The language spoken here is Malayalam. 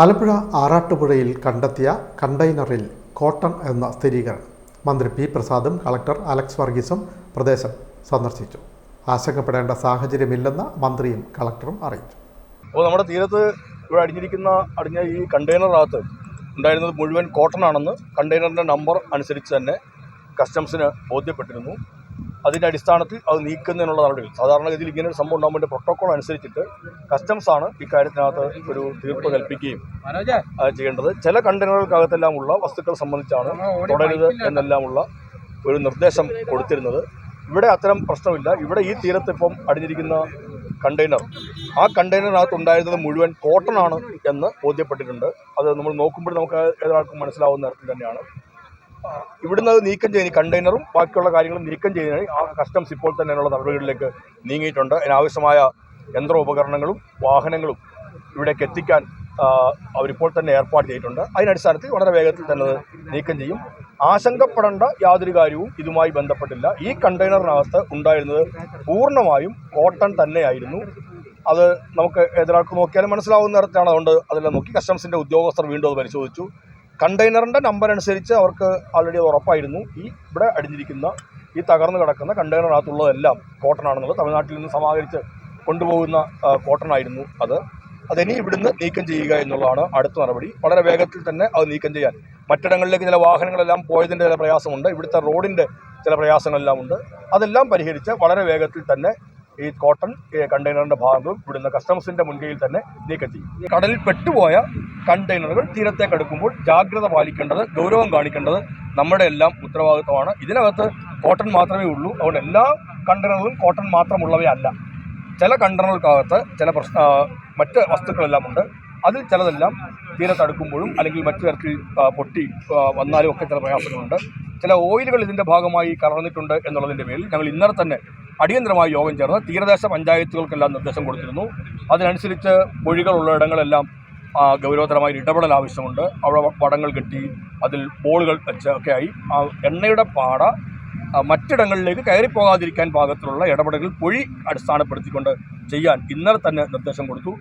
ആലപ്പുഴ ആറാട്ടുപുഴയിൽ കണ്ടെത്തിയ കണ്ടെയ്നറിൽ കോട്ടൺ എന്ന സ്ഥിരീകരണം. മന്ത്രി പി പ്രസാദും കളക്ടർ അലക്സ് വർഗീസും പ്രദേശം സന്ദർശിച്ചു. ആശങ്കപ്പെടേണ്ട സാഹചര്യമില്ലെന്ന് മന്ത്രിയും കളക്ടറും അറിയിച്ചു. അപ്പോൾ നമ്മുടെ തീരത്ത് ഇവിടെ അടിഞ്ഞിരിക്കുന്ന അടിഞ്ഞ ഈ കണ്ടെയ്നറിനകത്ത് ഉണ്ടായിരുന്നത് മുഴുവൻ കോട്ടൺ ആണെന്ന് കണ്ടെയ്നറിന്റെ നമ്പർ അനുസരിച്ച് തന്നെ കസ്റ്റംസിന് ബോധ്യപ്പെട്ടിരുന്നു. അതിന്റെ അടിസ്ഥാനത്തിൽ അത് നീക്കുന്നതിനുള്ള നടപടികൾ സാധാരണഗതിയിൽ ഇങ്ങനെ ഒരു സംഭവം ഉണ്ടാകുമ്പോൾ പ്രോട്ടോകോൾ അനുസരിച്ചിട്ട് കസ്റ്റംസ് ആണ് ഇക്കാര്യത്തിനകത്ത് ഒരു തീർപ്പ് കൽപ്പിക്കുകയും അത് ചെയ്യേണ്ടത്. ചില കണ്ടെയ്നറുകൾക്കകത്തെല്ലാമുള്ള വസ്തുക്കൾ സംബന്ധിച്ചാണ് തുടരുത് എന്നെല്ലാമുള്ള ഒരു നിർദ്ദേശം കൊടുത്തിരുന്നത്. ഇവിടെ അത്തരം പ്രശ്നമില്ല. ഇവിടെ ഈ തീരത്ത് ഇപ്പം അടിഞ്ഞിരിക്കുന്ന കണ്ടെയ്നർ ആ കണ്ടെയ്നറിനകത്ത് ഉണ്ടായിരുന്നത് മുഴുവൻ കോട്ടൺ ആണ് എന്ന് ബോധ്യപ്പെട്ടിട്ടുണ്ട്. അത് നമ്മൾ നോക്കുമ്പോൾ നമുക്ക് ഏതൊരാൾക്കും മനസ്സിലാവുന്ന തരത്തിൽ തന്നെയാണ്. ഇവിടുന്ന് അത് നീക്കം ഈ കണ്ടെയ്നറും ബാക്കിയുള്ള കാര്യങ്ങളും നീക്കം ചെയ്യുന്നതിന് ആ കസ്റ്റംസ് ഇപ്പോൾ തന്നെ അതിനുള്ള നടപടികളിലേക്ക് നീങ്ങിയിട്ടുണ്ട്. അതിനാവശ്യമായ യന്ത്രോപകരണങ്ങളും വാഹനങ്ങളും ഇവിടേക്ക് എത്തിക്കാൻ അവരിപ്പോൾ തന്നെ ഏർപ്പാട് ചെയ്തിട്ടുണ്ട്. അതിനടിസ്ഥാനത്തിൽ വളരെ വേഗത്തിൽ തന്നെ നീക്കം ചെയ്യും. ആശങ്കപ്പെടേണ്ട യാതൊരു കാര്യവും ഇതുമായി ബന്ധപ്പെട്ടില്ല. ഈ കണ്ടെയ്നറിനകത്ത് ഉണ്ടായിരുന്നത് പൂർണമായും കോട്ടൺ തന്നെയായിരുന്നു. അത് നമുക്ക് ഏതൊരാൾക്ക് നോക്കിയാലും മനസ്സിലാവുന്ന തരത്തിലാണ്. അതുകൊണ്ട് അതെല്ലാം നോക്കി കസ്റ്റംസിന്റെ ഉദ്യോഗസ്ഥർ വീണ്ടും അത് പരിശോധിച്ചു. കണ്ടെയ്നറിന്റെ നമ്പർ അനുസരിച്ച് അവർക്ക് ആൾറെഡി ഉറപ്പായിരുന്നു. ഈ ഇവിടെ അടിഞ്ഞിരിക്കുന്ന ഈ തകർന്നു കിടക്കുന്ന കണ്ടെയ്നറിനകത്തുള്ളതെല്ലാം കോട്ടൺ ആണെന്നുള്ളത് തമിഴ്നാട്ടിൽ നിന്ന് സമാഹരിച്ച് കൊണ്ടുപോകുന്ന കോട്ടൺ ആയിരുന്നു അത്. അതിനി ഇവിടുന്ന് നീക്കം ചെയ്യുക എന്നുള്ളതാണ് അടുത്ത നടപടി. വളരെ വേഗത്തിൽ തന്നെ അത് നീക്കം ചെയ്യാൻ. മറ്റിടങ്ങളിലേക്ക് ചില വാഹനങ്ങളെല്ലാം പോയതിന്റെ ചില പ്രയാസമുണ്ട്. ഇവിടുത്തെ റോഡിന്റെ ചില പ്രയാസങ്ങളെല്ലാം ഉണ്ട്. അതെല്ലാം പരിഹരിച്ച് വളരെ വേഗത്തിൽ തന്നെ ഈ കോട്ടൺ കണ്ടെയ്നറിന്റെ ഭാഗങ്ങളും ഇവിടുന്ന് കസ്റ്റംസിന്റെ മുൻകൈയിൽ തന്നെ നീക്കം ചെയ്യും. കടലിൽ പെട്ടുപോയ കണ്ടെയ്നറുകൾ തീരത്തേക്ക് അടുക്കുമ്പോൾ ജാഗ്രത പാലിക്കേണ്ടത് ഗൗരവം കാണിക്കേണ്ടത് നമ്മുടെ എല്ലാം ഉത്തരവാദിത്തമാണ് ഇതിനകത്ത് കോട്ടൺ മാത്രമേ ഉള്ളൂ. അതുകൊണ്ട് എല്ലാ കണ്ടെയ്നറുകളും കോട്ടൺ മാത്രമുള്ളവയല്ല. ചില കണ്ടെയ്നറുകൾക്കകത്ത് ചില പ്രശ്ന മറ്റ് വസ്തുക്കളെല്ലാം ഉണ്ട്. അതിൽ ചിലതെല്ലാം തീരത്തടുക്കുമ്പോഴും അല്ലെങ്കിൽ മറ്റു തരത്തിൽ പൊട്ടി വന്നാലും ഒക്കെ ചില പ്രയാസങ്ങളുണ്ട്. ചില ഓയിലുകൾ ഇതിന്റെ ഭാഗമായി കലർന്നിട്ടുണ്ട് എന്നുള്ളതിന്റെ പേരിൽ ഞങ്ങൾ ഇന്നലെ തന്നെ അടിയന്തരമായി യോഗം ചേർന്ന് തീരദേശ പഞ്ചായത്തുകൾക്കെല്ലാം നിർദ്ദേശം കൊടുത്തിരുന്നു. അതിനനുസരിച്ച് പൊഴികളുള്ള ഇടങ്ങളെല്ലാം ഗൗരവതരമായ ഇടപെടൽ ആവശ്യമുണ്ട്. അവിടെ വടങ്ങൾ കെട്ടി അതിൽ ബോളുകൾ വെച്ച് ഒക്കെ ആയി. ആ എണ്ണയുടെ പാട മറ്റിടങ്ങളിലേക്ക് കയറിപ്പോകാതിരിക്കാൻ പാകത്തിലുള്ള ഇടപെടലുകൾ പൊഴി അടിസ്ഥാനപ്പെടുത്തിക്കൊണ്ട് ചെയ്യാൻ ഇന്നലെ തന്നെ നിർദ്ദേശം കൊടുത്തു.